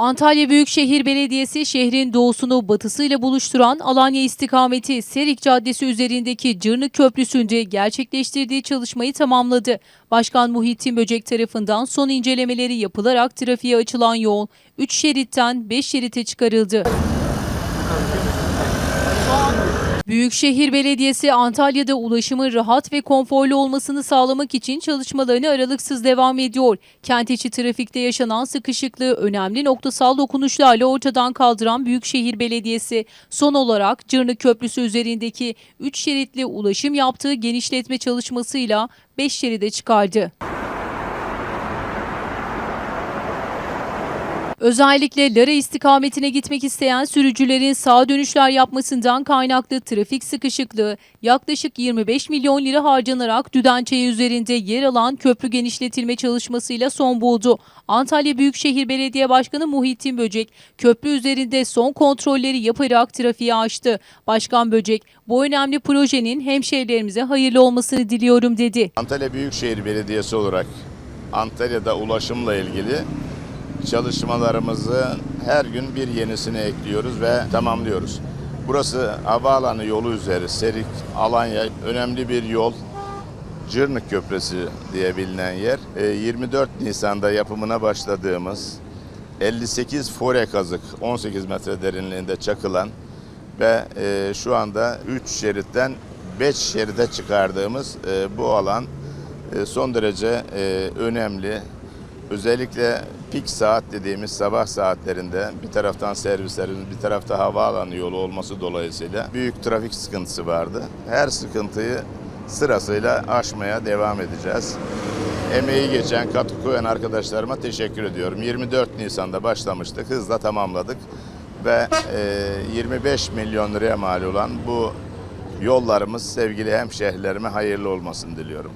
Antalya Büyükşehir Belediyesi şehrin doğusunu batısıyla buluşturan Alanya istikameti Serik Caddesi üzerindeki Cırnık Köprüsü'nde gerçekleştirdiği çalışmayı tamamladı. Başkan Muhittin Böcek tarafından son incelemeleri yapılarak trafiğe açılan yol 3 şeritten 5 şerite çıkarıldı. Büyükşehir Belediyesi Antalya'da ulaşımın rahat ve konforlu olmasını sağlamak için çalışmalarını aralıksız devam ediyor. Kent içi trafikte yaşanan sıkışıklığı önemli noktasal dokunuşlarla ortadan kaldıran Büyükşehir Belediyesi son olarak Cırnık Köprüsü üzerindeki 3 şeritli ulaşım yaptığı genişletme çalışmasıyla 5 şeride çıkardı. Özellikle Lara istikametine gitmek isteyen sürücülerin sağ dönüşler yapmasından kaynaklı trafik sıkışıklığı yaklaşık 25 milyon lira harcanarak Düdençayı üzerinde yer alan köprü genişletilme çalışmasıyla son buldu. Antalya Büyükşehir Belediye Başkanı Muhittin Böcek köprü üzerinde son kontrolleri yaparak trafiği açtı. Başkan Böcek bu önemli projenin hemşehrilerimize hayırlı olmasını diliyorum dedi. Antalya Büyükşehir Belediyesi olarak Antalya'da ulaşımla ilgili çalışmalarımızı her gün bir yenisini ekliyoruz ve tamamlıyoruz. Burası havaalanı yolu üzeri Serik, Alanya önemli bir yol. Cırnık Köprüsü diye bilinen yer. E, 24 Nisan'da yapımına başladığımız 58 fore kazık 18 metre derinliğinde çakılan ve e, şu anda 3 şeritten 5 şeride çıkardığımız e, bu alan e, son derece e, önemli. Özellikle pik saat dediğimiz sabah saatlerinde bir taraftan servislerimiz bir tarafta havaalanı yolu olması dolayısıyla büyük trafik sıkıntısı vardı. Her sıkıntıyı sırasıyla aşmaya devam edeceğiz. Emeği geçen, katkı koyan arkadaşlarıma teşekkür ediyorum. 24 Nisan'da başlamıştık, hızla tamamladık ve e, 25 milyon liraya mal olan bu yollarımız sevgili hemşehrilerime hayırlı olmasını diliyorum.